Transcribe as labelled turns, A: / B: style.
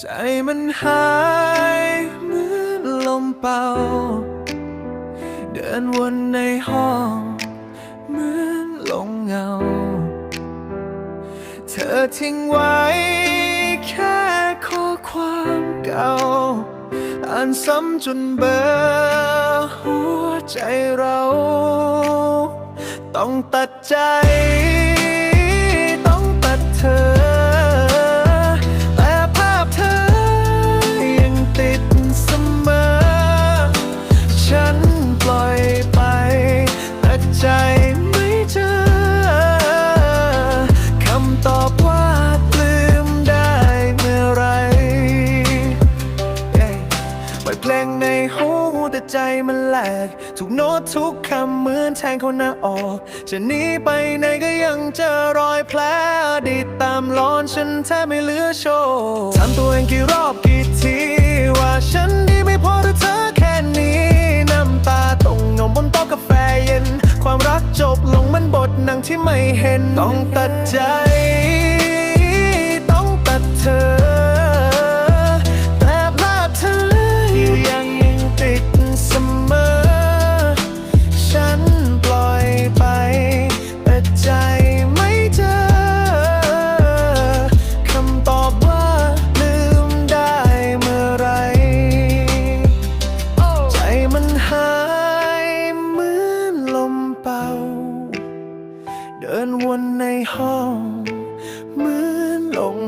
A: ใจมันหายเหมือนลมเป่า เดินวนในห้องเหมือนลงเงา เธอทิ้งไว้แค่ข้อความเก่า อ่านซ้ำจนเบลอหัวใจเรา ต้องตัดใจ งในหูแต่ใจมันแหลกทุกโน้ตทุกคำเหมือนแทงเข้าหน้าออกจะหนีไปไหนก็ยังเจอรอยแผลอดีตตามล้อนฉันแทบไม่เหลือโชว์ถามตัวเองกี่รอบกี่ที ว่าฉันดีไม่พอหรือเธอแค่นี้น้ำตาตกเงาบนโต๊ะกาแฟเย็น ความรักจบลงมันบทหนังที่ไม่เห็นต้องตัดใจ เดินวนในห้องเหมือนลง